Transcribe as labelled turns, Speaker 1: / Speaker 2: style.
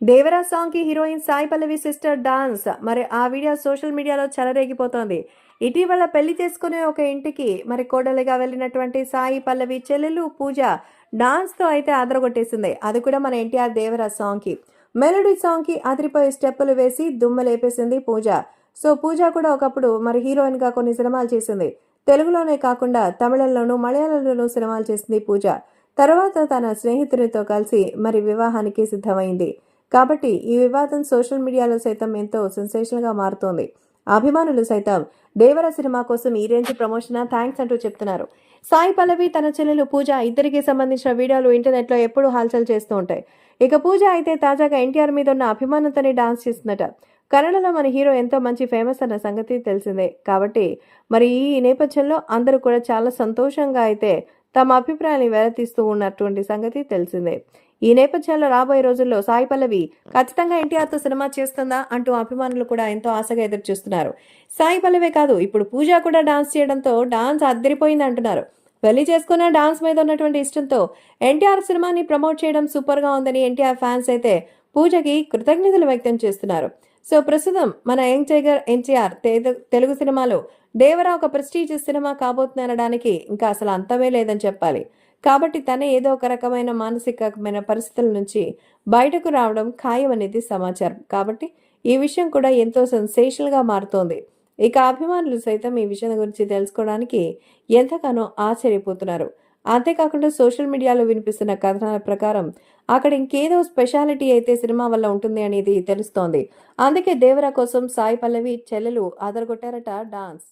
Speaker 1: దేవరా సాంగ్కి heroine Sai Pallavi sister dance మరి ఆ వీడియో సోషల్ మీడియాలో చెలరేగిపోతోంది. ఇటీవల పెళ్ళి చేసుకునే ఒక ఇంటికి మరి కోడలిగా వెళ్ళినటువంటి సాయి పల్లవి చెల్లెలు పూజ డాన్స్తో అయితే అదరగొట్టేసింది అది కూడా మన ఎన్టీఆర్ దేవరా సాంగ్కి. మెలోడీ సాంగ్కి అదిరిపోయే స్టెప్పులు వేసి దుమ్మలేపేసింది పూజ. సో పూజ కూడా ఒకప్పుడు మరి హీరోయిన్గా కొన్ని సినిమాలు చేసింది. తెలుగులోనే కాకుండా తమిళంలోనూ మలయాళంలోనూ సినిమాలు చేసింది పూజ. తర్వాత తన స్నేహితునితో కలిసి మరి వివాహానికి సిద్ధమైంది. కాబట్టి ఈ వివాదం సోషల్ మీడియాలో సైతం ఎంతో సెన్సేషనల్గా మారుతోంది. అభిమానులు సైతం దేవర సినిమా కోసం ఈ రేంజ్ ప్రమోషన్ థ్యాంక్స్ అంటూ చెప్తున్నారు. సాయి పల్లవి తన చెల్లెలు పూజ ఇద్దరికి సంబంధించిన వీడియోలు ఇంటర్నెట్లో ఎప్పుడూ హల్చల్ చేస్తూ ఉంటాయి. ఇక పూజ అయితే తాజాగా ఎన్టీఆర్ మీద ఉన్న అభిమానంతోనే డాన్స్ చేస్తుందట. కన్నడలో మన హీరో ఎంతో మంచి ఫేమస్ అన్న సంగతి తెలిసిందే. కాబట్టి మరి ఈ నేపథ్యంలో అందరూ కూడా చాలా సంతోషంగా అయితే తమ అభిప్రాయాన్ని వెలతీస్తూ ఉన్నటువంటి సంగతి తెలిసిందే. ఈ నేపథ్యంలో రాబోయే రోజుల్లో సాయి పల్లవి ఖచ్చితంగా ఎన్టీఆర్తో సినిమా చేస్తుందా అంటూ అభిమానులు కూడా ఎంతో ఆశగా ఎదురు చూస్తున్నారు. సాయి పల్లవే కాదు ఇప్పుడు పూజ కూడా డాన్స్ చేయడంతో డాన్స్ అద్దరిపోయింది అంటున్నారు. పెళ్ళి చేసుకున్న డాన్స్ మీద ఉన్నటువంటి ఇష్టంతో ఎన్టీఆర్ సినిమాని ప్రమోట్ చేయడం సూపర్గా ఉందని ఎన్టీఆర్ ఫ్యాన్స్ అయితే పూజకి కృతజ్ఞతలు వ్యక్తం చేస్తున్నారు. సో ప్రస్తుతం మన యంగ్ టైగర్ ఎన్టీఆర్ తెలుగు సినిమాలో దేవరా ఒక ప్రెస్టీజియస్ సినిమా కాబోతుందనడానికి ఇంకా అసలు అంతమే లేదని చెప్పాలి. కాబట్టి తనే ఏదో ఒక రకమైన మానసికమైన పరిస్థితుల నుంచి బయటకు రావడం ఖాయం అనేది సమాచారం. కాబట్టి ఈ విషయం కూడా ఎంతో సెన్సేషనల్గా మారుతోంది. ఇక అభిమానులు సైతం ఈ విషయం గురించి తెలుసుకోవడానికి ఎంతగానో ఆశ్చర్యపోతున్నారు. అంతేకాకుండా సోషల్ మీడియాలో వినిపిస్తున్న కథనాల ప్రకారం అక్కడ ఇంకేదో స్పెషాలిటీ అయితే సినిమా వల్ల ఉంటుంది అనేది తెలుస్తోంది. అందుకే దేవరా కోసం సాయి పల్లవి చెల్లెలు అదరగొట్టారట డాన్స్.